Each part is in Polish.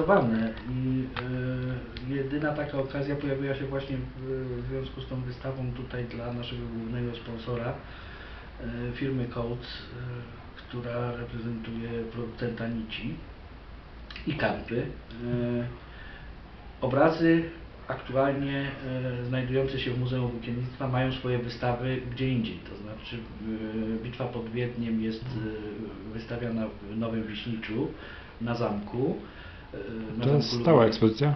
reprezentowane i e, jedyna taka okazja pojawiła się właśnie w, w związku z tą wystawą tutaj dla naszego głównego sponsora e, firmy Coats, e, która reprezentuje producenta nici i karpy. E, obrazy aktualnie znajdujące się w Muzeum Włókiennictwa mają swoje wystawy gdzie indziej, to znaczy Bitwa pod Wiedniem jest wystawiana w Nowym Wiśniczu na zamku. E, To jest stała ekspozycja?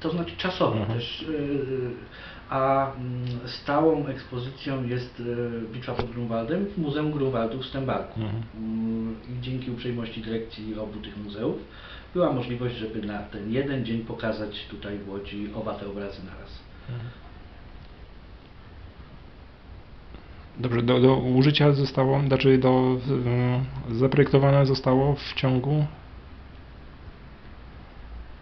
To znaczy czasowa Mhm. też, e, a mm, stałą ekspozycją jest e, Bitwa pod Grunwaldem w Muzeum Grunwaldu w Stębarku. Mhm. Mm, I dzięki uprzejmości dyrekcji obu tych muzeów była możliwość, żeby na ten jeden dzień pokazać tutaj w Łodzi oba te obrazy naraz. Dobrze, do, do użycia zostało, znaczy do zaprojektowane zostało w ciągu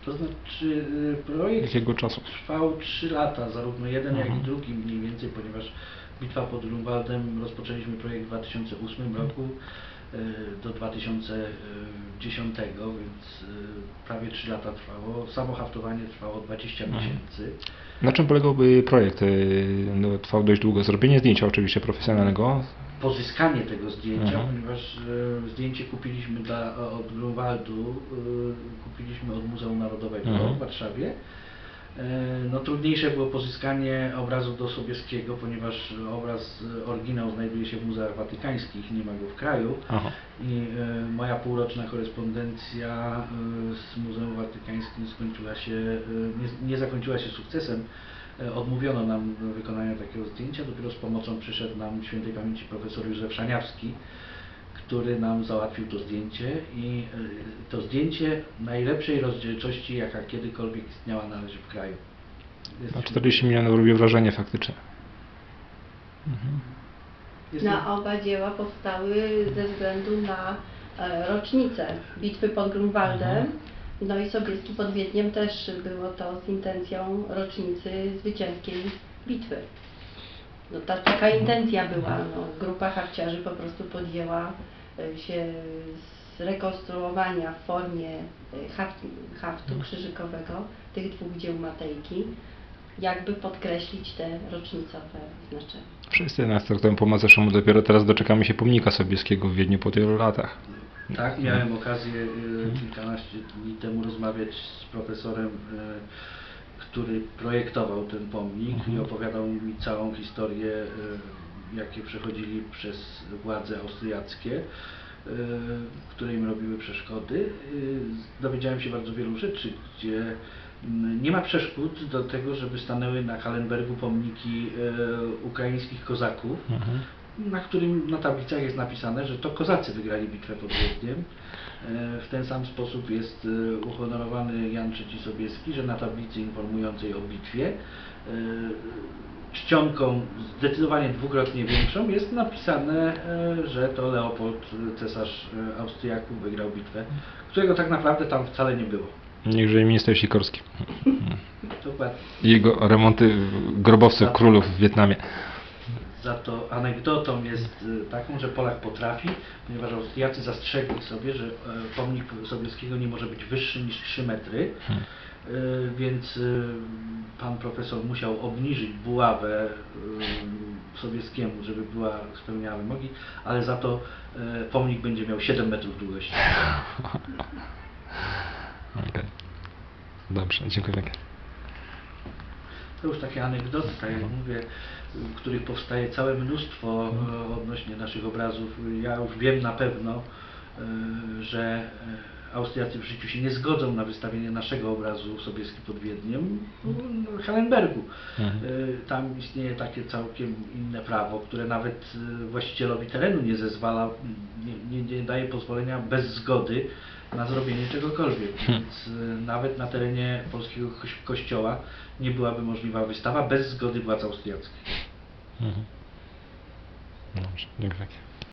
To znaczy e, projekt czasu? trwał 3 lata, zarówno jeden jak i Mhm. drugi mniej więcej, ponieważ Bitwa pod Grunwaldem rozpoczęliśmy projekt w 2008 roku e, do 2010, więc e, prawie 3 lata trwało. Samo haftowanie trwało 20 Mhm. miesięcy. Na czym polegałby projekt? Y, No, trwał dość długo. Zrobienie zdjęcia oczywiście profesjonalnego. Pozyskanie tego zdjęcia, Mhm. ponieważ e, zdjęcie kupiliśmy dla, od Grunwaldu, e, kupiliśmy od Muzeum Narodowego Mhm. w Warszawie. E, No trudniejsze było pozyskanie obrazu do Sobieskiego, ponieważ obraz, e, oryginał znajduje się w muzeach watykańskich, nie ma go w kraju. Aha. I e, moja półroczna korespondencja e, z Muzeum Watykańskim skończyła się, nie, nie zakończyła się sukcesem. E, Odmówiono nam wykonania takiego zdjęcia, dopiero z pomocą przyszedł nam świętej pamięci profesor Józef Szaniawski, który nam załatwił to zdjęcie i e, to zdjęcie najlepszej rozdzielczości, jaka kiedykolwiek istniała na razie w kraju. Jest- Na 40 milionów robi wrażenie faktycznie. Mhm. Na oba dzieła powstały ze względu na e, rocznicę bitwy pod Grunwaldem. Mhm. No i Sobieski pod Wiedniem też było to z intencją rocznicy zwycięskiej bitwy. No ta, taka intencja była. No, grupa hafciarzy po prostu podjęła e, się zrekonstruowania w formie e, haft, haftu krzyżykowego tych dwóch dzieł Matejki, jakby podkreślić te rocznicowe znaczenia. Wszyscy nas traktują po macoszemu, dopiero teraz doczekamy się pomnika Sobieskiego w Wiedniu po tylu latach. Tak, miałem okazję y, kilkanaście dni temu rozmawiać z profesorem, y, który projektował ten pomnik i Mhm. opowiadał mi całą historię, y, jakie przechodzili przez władze austriackie, które im robiły przeszkody. Dowiedziałem się bardzo wielu rzeczy, gdzie nie ma przeszkód do tego, żeby stanęły na Kalenbergu pomniki ukraińskich kozaków, Mhm. Na którym na tablicach jest napisane, że to kozacy wygrali bitwę pod Wiedniem. E, W ten sam sposób jest e, uhonorowany Jan III Sobieski, że na tablicy informującej o bitwie e, czcionką zdecydowanie dwukrotnie większą jest napisane, że to Leopold, cesarz Austriaków, wygrał bitwę, którego tak naprawdę tam wcale nie było. Niechże minister Sikorski. Dokładnie. I jego remonty grobowców królów w Wietnamie. Za to anegdotą jest y, taką, że Polak potrafi, ponieważ Austriacy zastrzegli sobie, że e, pomnik Sobieskiego nie może być wyższy niż 3 metry, Hmm. y, więc y, pan profesor musiał obniżyć buławę Sobieskiemu, żeby była spełniała wymogi, ale za to e, pomnik będzie miał 7 metrów długości. Okej. Dobrze, dziękuję. To już takie anegdoty, tak jak mówię, y, których powstaje całe mnóstwo e, odnośnie naszych obrazów. Ja już wiem na pewno, e, że e, Austriacy w życiu się nie zgodzą na wystawienie naszego obrazu Sobieski pod Wiedniem w Hallenbergu. Mhm. E, Tam istnieje takie całkiem inne prawo, które nawet właścicielowi terenu nie zezwala, nie, nie, nie daje pozwolenia bez zgody na zrobienie czegokolwiek. Więc e, nawet na terenie polskiego koś- kościoła nie byłaby możliwa wystawa bez zgody władz austriackich. Mhm. Dobrze, dziękuję.